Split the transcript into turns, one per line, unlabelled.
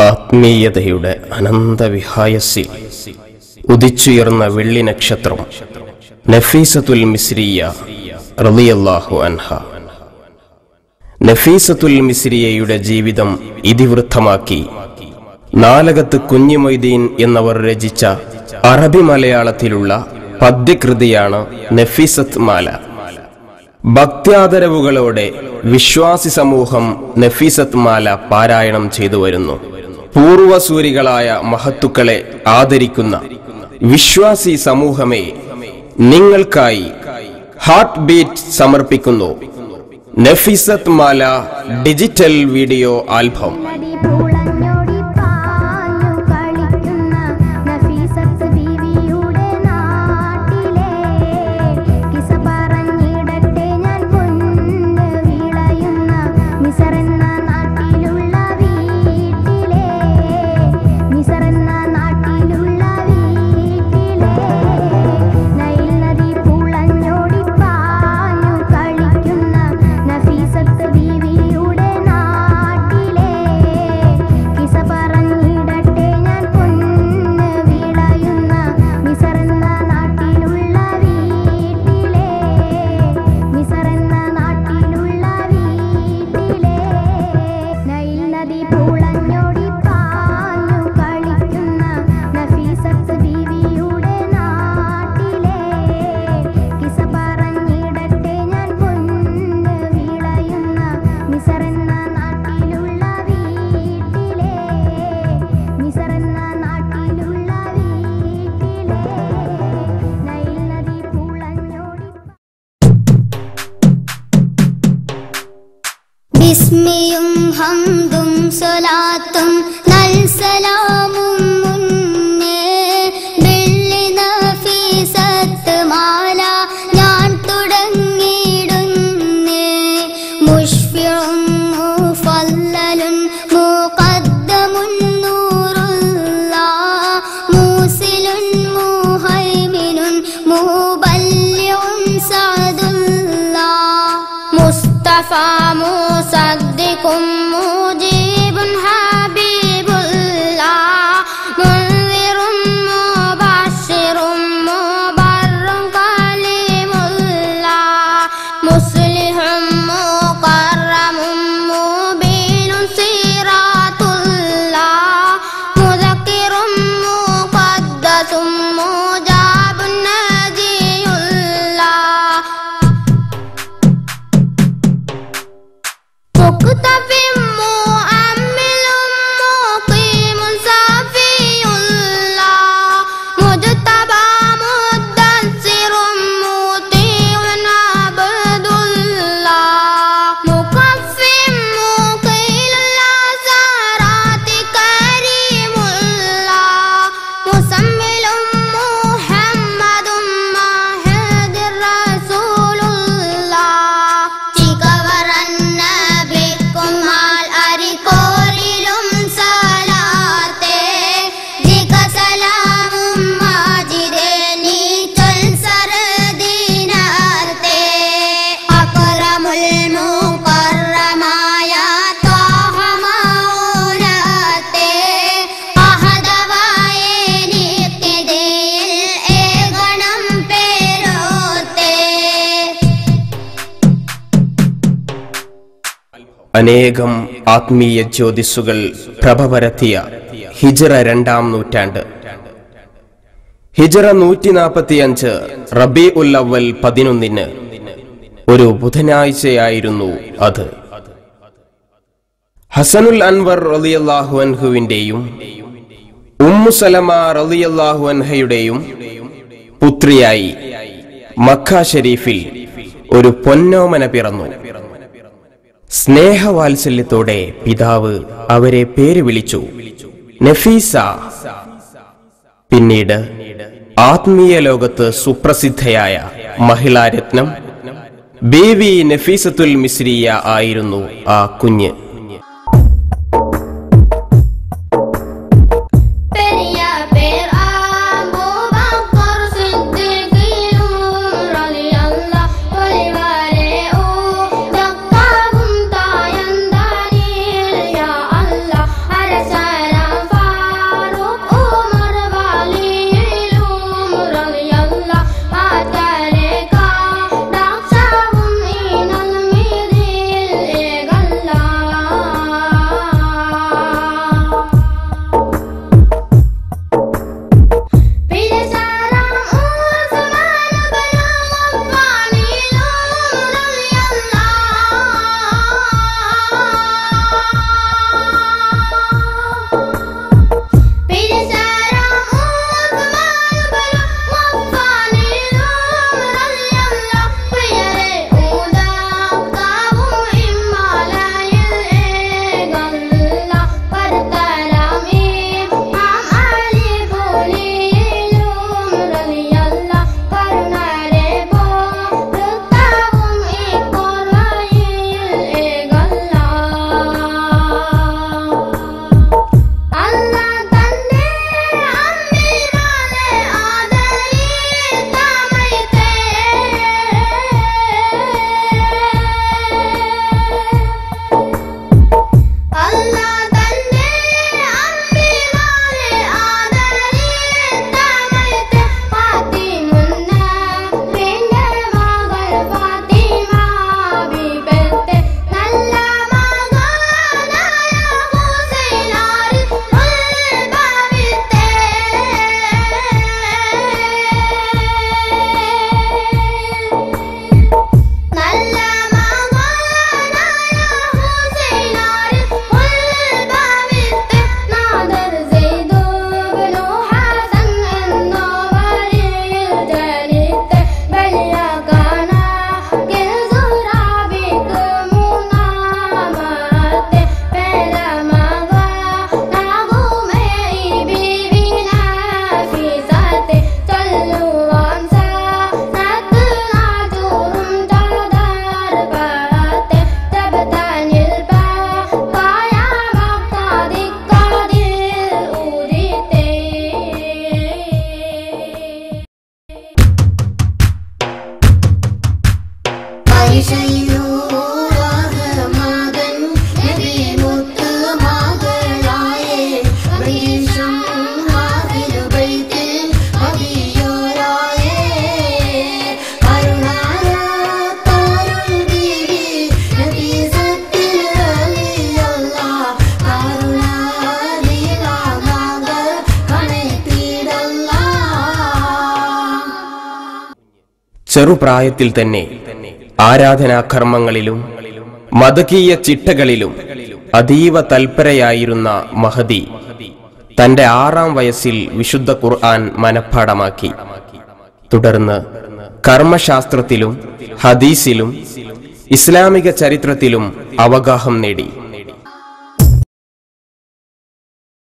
ആത്മീയതയുടെ അനന്തവിഹായസിൽ ഉദിച്ചുയർന്ന വെള്ളി നക്ഷത്രം നഫീസത്തുൽ മിസ്രിയ റളിയല്ലാഹു അൻഹ. നഫീസത്തുൽ മിസ്രിയയുടെ ജീവിതം ഇതിവൃത്തമാക്കി. നാലകത്ത് കുഞ്ഞിമൊയ്തീൻ എന്നവർ രചിച്ച അറബി മലയാളത്തിലുള്ള പദ്യകൃതിയാണ് നഫീസത്ത് മാല. ഭക്ത്യാദരവുകളോടെ വിശ്വാസി സമൂഹം നഫീസത്ത് മാല പാരായണം ചെയ്തു വരുന്നു. പൂർവസൂരികളായ മഹത്തുക്കളെ ആദരിക്കുന്ന വിശ്വാസി സമൂഹമേ നിങ്ങൾക്കായി ഹാർട്ട് ബീറ്റ് സമർപ്പിക്കുന്നു. Nafeesath Mala digital video album.
me
അനേകം ആത്മീയ ജ്യോതിസുകൾ പ്രഭ പരത്തിയ ഹിജറ രണ്ടാം നൂറ്റാണ്ട്. ഹിജറ നൂറ്റി നാൽപ്പത്തിയഞ്ച് റബി ഉൽ അവൽ പതിനൊന്നിന് ഒരു ബുധനാഴ്ചയായിരുന്നു അത്. ഹസനുൽ അൻവർ റളിയല്ലാഹു അൻഹുവിന്റെയും ഉമ്മു സലമ റളിയല്ലാഹു അൻഹയുടെയും പുത്രിയായി മക്ക ഷെരീഫിൽ ഒരു പൊന്നോമന പിറന്നു. സ്നേഹവാത്സല്യത്തോടെ പിതാവ് അവരെ പേര് വിളിച്ചു. നഫീസ. പിന്നീട് ആത്മീയ ലോകത്ത് സുപ്രസിദ്ധയായ മഹിളാരത്നം ബേവി നഫീസത്തുൽ മിസ്രിയ ആയിരുന്നു ആ കുഞ്ഞ്. ചെറുപ്രായത്തിൽ തന്നെ ആരാധനാകർമ്മങ്ങളിലും മതകീയ ചിട്ടകളിലും അതീവ തൽപരയായിരുന്ന മഹദി തന്റെ ആറാം വയസ്സിൽ വിശുദ്ധ ഖുർആൻ മനഃപ്പാടമാക്കി തുടർന്ന് കർമ്മശാസ്ത്രത്തിലും ഹദീസിലും ഇസ്ലാമിക ചരിത്രത്തിലും അവഗാഹം നേടി.